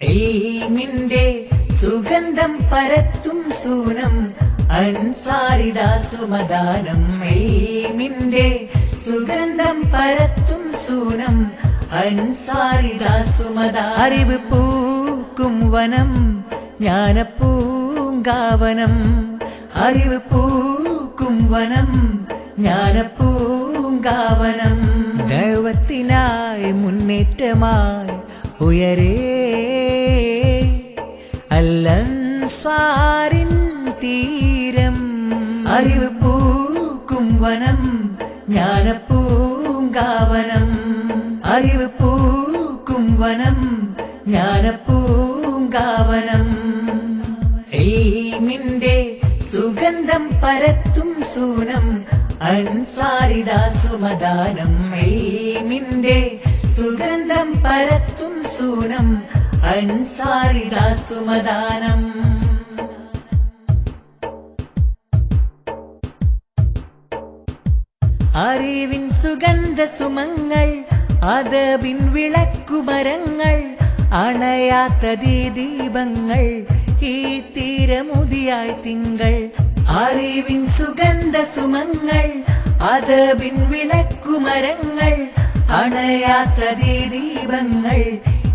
എയ്മിന്റെ സുഗന്ധം പരത്തും സൂനം അൻസാരിദാസുമദാനം. നിന്റെ സുഗന്ധം പരത്തും സൂനം അൻസാരിദാസുമദാ അറിവ് പൂക്കും വനം ജ്ഞാനപ്പൂങ്കാവനം അറിവ് പൂക്കും വനം ജ്ഞാനപ്പൂങ്കാവനം ദൈവത്തിനായി മുന്നേറ്റമായി ഉയരേ അല്ലൻസാരിൻ തീരം അറിവ് പൂക്കും വനം ജ്ഞാനപ്പൂങ്കാവനം അറിവ് പൂക്കും വനം ജ്ഞാനപ്പൂങ്കാവനം എയ്മിന്റെ സുഗന്ധം പരത്തും സൂനം അൻസാരിദാസുമദാനം. എയ്മിന്റെ സുഗന്ധം പരത്തും അൻസാരിദാസുമദാനം അറിവിൻ സുഗന്ധ സുമങ്ങൾ അതവിൻ വിളക്കുമരങ്ങൾ അണയാത്ത ദീപങ്ങൾ ഈ തീരമുതിയായി തിങ്കൾ അറിവിൻ സുഗന്ധ സുമങ്ങൾ അതവിൻ വിളക്കുമരങ്ങൾ അണയാത്ത ദീപങ്ങൾ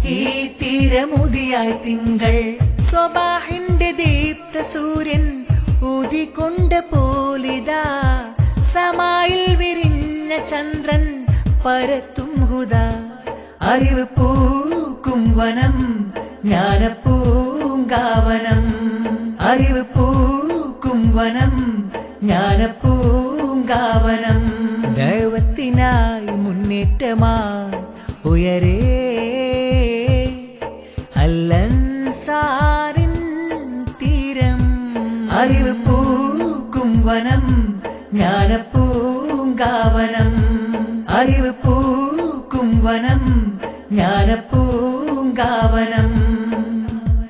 ഈ തീരമുതിയായി തിങ്കൾ സ്വബാഹിന്റെ ദീപ്ത സൂര്യൻ ഊതികൊണ്ട് പോലിതാ. സമായിൽ വിരിഞ്ഞ ചന്ദ്രൻ പരത്തും ഹുദ. അറിവ് പൂക്കും വനം ജ്ഞാനപ്പൂങ്കാവനം അറിവ് പൂക്കും വനം ജ്ഞാനപ്പൂങ്കാവനം ദൈവത്തിനായി മുന്നേറ്റമാ ഉയരേ അറിവ് പൂക്കും വനം ജ്ഞാനപ്പൂങ്കാവനം അറിവ് പൂക്കും വനം ജ്ഞാനപ്പൂങ്കാവനം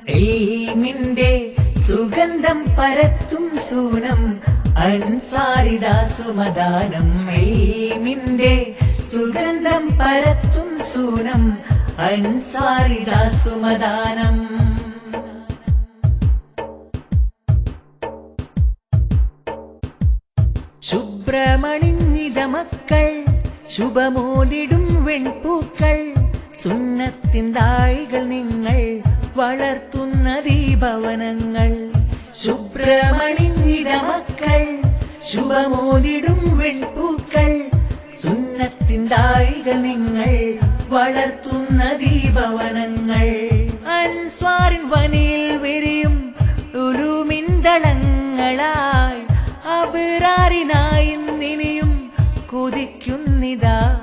എയ്മിന്റെ സുഗന്ധം പരത്തും സൂനം അൻസാരിദാസുമദാനം. എയ്മിന്റെ സുഗന്ധം പരത്തും സൂനം അൻസാരിദാസുമദാനം. ശുഭ്രമണിഞ്ഞിത മക്കൾ ശുഭമോതിടും വെൺപൂക്കൾ സുന്നത്തിൻ താഴികൾ നിങ്ങൾ വളർത്തുന്ന ദീപവനങ്ങൾ. ശുഭ്രമണിഞ്ഞിത മക്കൾ ശുഭമോതിടും വെൺപൂക്കൾ സുന്നത്തിൻ താഴികൾ നിങ്ങൾ വളർത്തുന്ന ദീപവനങ്ങൾ. അൻസ്വാറിൻ വനിയിൽ കൊതിക്കുന്നിതാ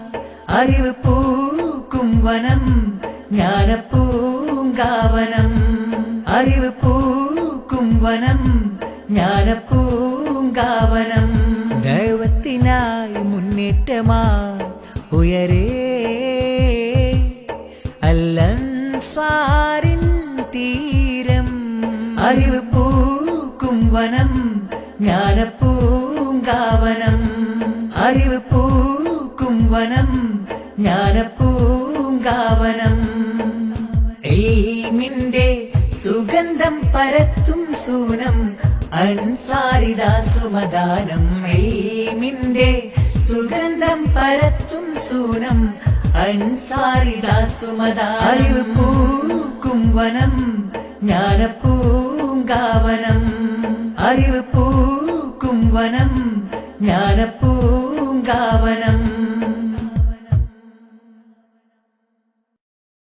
അറിവ് പൂക്കും വനം ജ്ഞാനപ്പൂങ്കാവനം അറിവ് പൂക്കും വനം ജ്ഞാനപ്പൂങ്കാവനം ദൈവത്തിനായി മുന്നേറ്റമായി ഉയരേ. അല്ലൻസാരിൻ തീരം. അറിവ് പൂക്കും വനം ജ്ഞാനപ്പൂങ്കാവനം അറിവ് പൂക്കും വനം ജ്ഞാനപ്പൂങ്കാവനം എയ്മിന്റെ സുഗന്ധം പരത്തും സൂനം അൻസാരിദാസുമദാനം. എയ്മിന്റെ സുഗന്ധം പരത്തും സൂനം അറിവ് പൂക്കും വനം ജ്ഞാനപ്പൂങ്കാവനം അറിവ് പൂക്കും വനം പൂങ്കാവനം